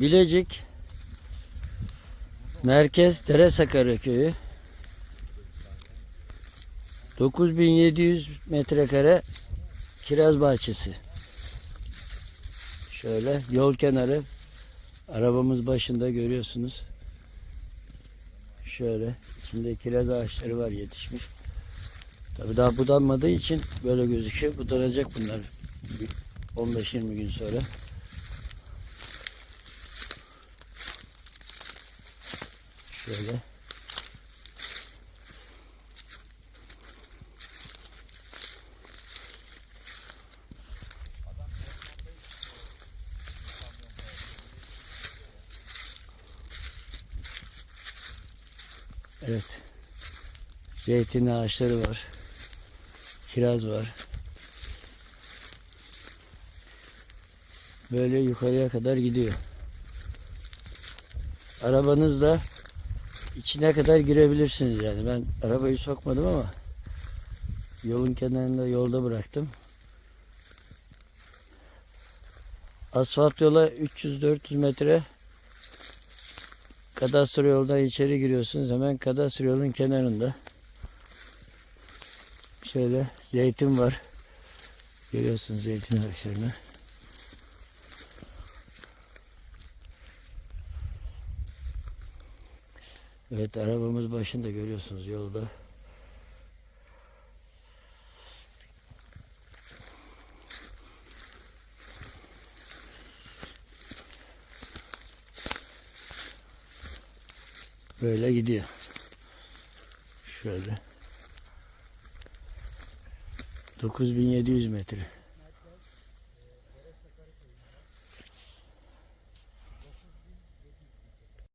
Bilecik Merkez Deresakarı köyü 9700 metrekare kiraz bahçesi. Şöyle yol kenarı arabamız başında görüyorsunuz. Şöyle içinde kiraz ağaçları var yetişmiş. Tabii daha budanmadığı için böyle gözüküyor. Budanacak bunlar bir 15-20 gün sonra. Şöyle. Evet. Zeytin ağaçları var. Kiraz var. Böyle yukarıya kadar gidiyor. Arabanızla içine kadar girebilirsiniz yani. Ben arabayı sokmadım ama yolun kenarında yolda bıraktım. Asfalt yola 300-400 metre kadastro yoldan içeri giriyorsunuz. Hemen kadastro yolun kenarında. Şöyle zeytin var. Görüyorsunuz zeytin ağaçlarını. Evet arabamız başında görüyorsunuz yolda. Böyle gidiyor. Şöyle. 9700 metre.